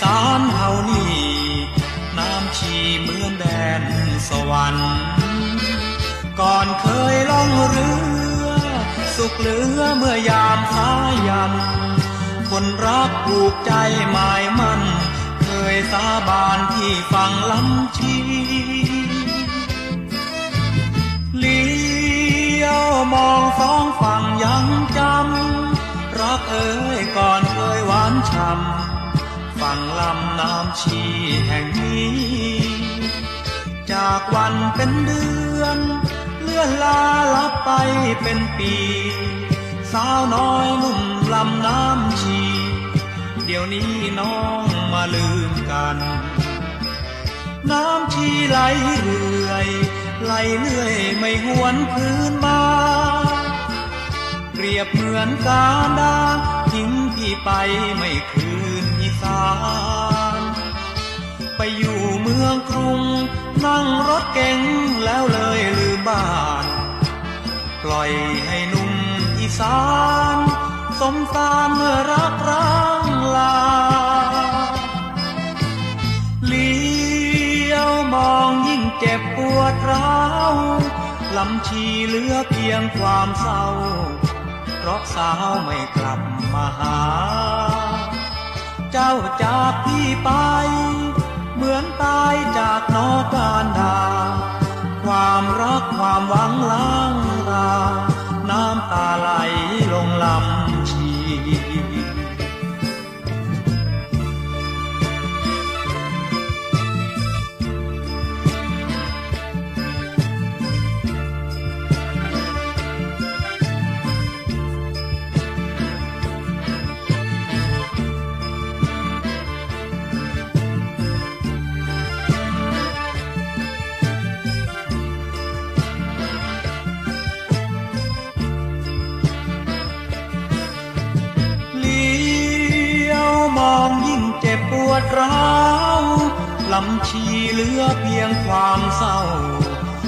สานเฮานี่น้ำชีเหมือนแดนสวรรค์ ก่อนเคยล่องเรือ สุขเหลือเมื่อยามสายัน คนรักผูกใจหมายมั่น เคยสาบานที่ฝั่งลำชีเลี้ยวมองสอำฝั่งลำน้ำชีแห่งนี้ จากวันเป็นเดือน เลื่อนลาลับไปเป็นปี สาวน้อยนุ่มลำน้ำชี เดี๋ยวนี้น้องมาลืมกัน น้ำชีไหลเรื่อยไหลเลื่อยไม่หวนคืนมาเปรียบเหมือนกาดาทิ้งพี่ไปไม่คืนานไปอยู่เมืองกรุง นั่งรถเก๋งแล้วเลยลืมบ้าน ปล่อยให้หนุ่มอีสาน สมสารเมื่อรักร้างลาเลี้ยวมองยิ่งเจ็บปวดร้าวลำชีเหลือเพียงความเศร้า เพราะสาวไม่กลับมาหา เจ้าจากพี่ไป เหมือนตายจากนอกการดา ความรักความหวังล้างลา ร้าวลำชีเหลือเพียงความเศร้า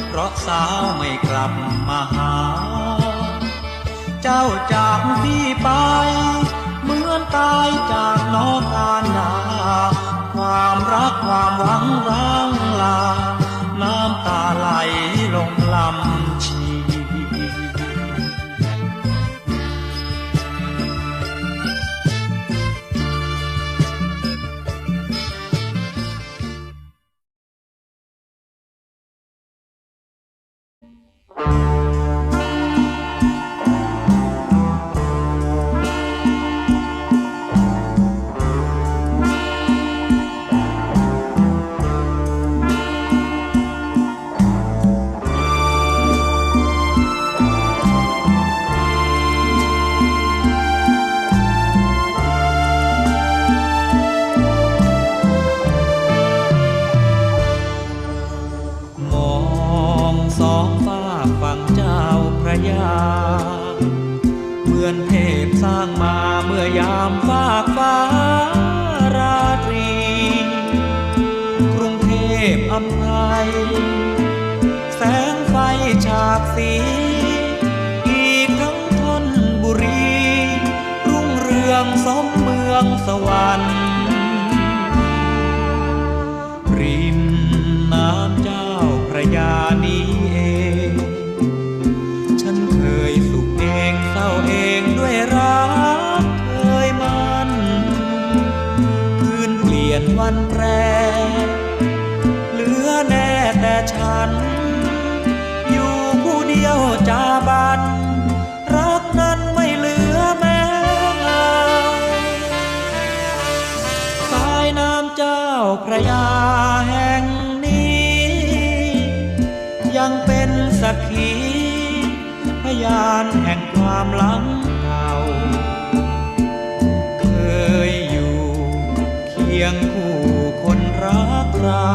เพราะสาวไม่กลับมาหา เจ้าจากพี่ไป เหมือนตายจากนอกกานนา ความรักความหวังร้างลา น้ำตาไหลลงลำ ฝั่งเจ้าพระยา เหมือนเทพสร้างมาเมื่อยามฟากฟ้าราตรี กรุงเทพอำไพแสงไฟฉากสี อีกทั้งทนบุรี รุ่งเรืองสมเมืองสวรรค์ นเปลี่ยนวันแปร เหลือแน่แต่ฉัน อยู่ผู้เดียวจาบัน รักนั้นไม่เหลือแม้เงาสายน้ำเจ้าพระยาแห่งนี้ ยังเป็นสักขี พยานแห่งความหลังเก่า ยงคู่คนรักเรา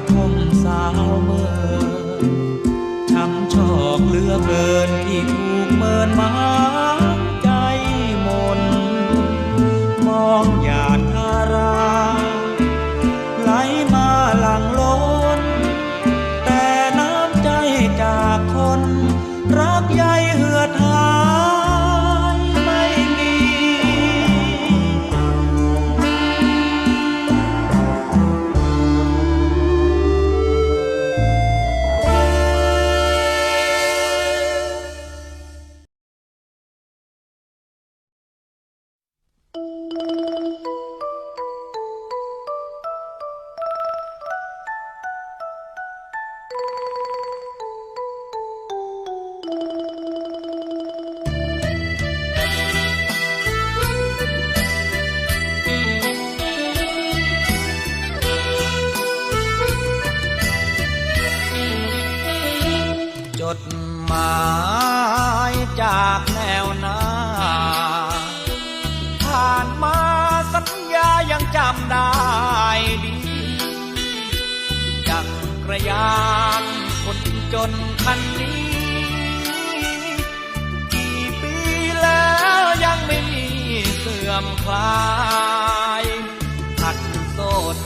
ระทมสาวเมื่อช้ำชอกเลือเกินที่ถูกเมินมา จ รยานคนจนคันนี้ กี่ปีแล้วยังไม่มีเสื่อมคลายขัดสน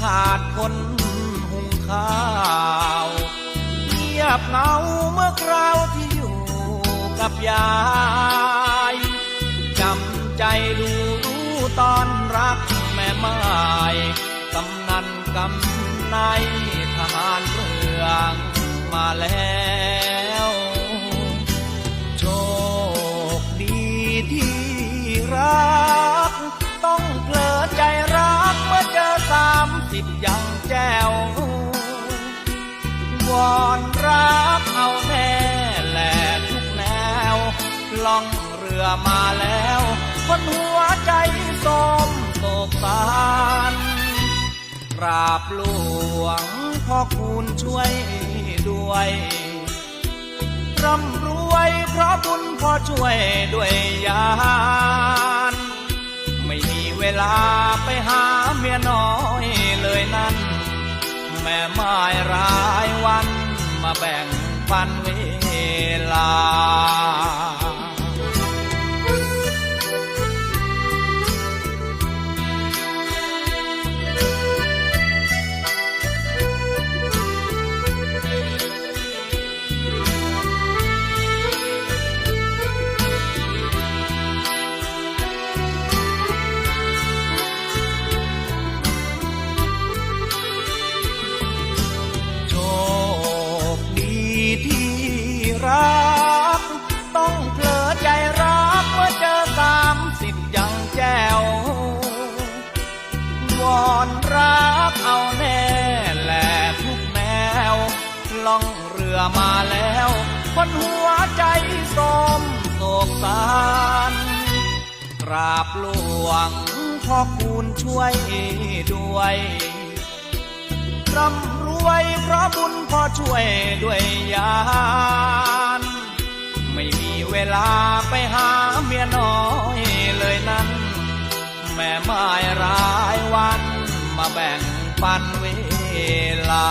ขาดคนหุงข้าวเงียบเงาเมื่อคราวที่อยู่กับยายจำใจดูรู้ตอนรักแม่ไม้กำนันกำนาย มืองมาแล้ว โชคดีที่รัก ต้องเผลอใจรักเมื่อเจอสามสิบยังแจ้ววอนรักเอาแน่แหละทุกแนว ล่องเรือมาแล้ว คนหัวใจสมโศกสาร ราบหลวงพ่อคุณช่วยด้วยร่ำรวยเพราะบุญพ่อช่วยด้วยยานไม่มีเวลาไปหาเมียน้อยเลยนั่นแม่ไม้รายวันมาแบ่งปันเวลา อนรักเอาแน่แหละทุกแนวล่องเรือมาแล้วคนหัวใจสมโศกสารกราบหลวงพ่อคุณช่วยด้วยร่ำรวยเพราะบุญพ่อช่วยด้วยยานไม่มีเวลาไปหาเมียน้อยเลยนั้น แม่ไม้ร้ายวัน แบ่งปันเวลา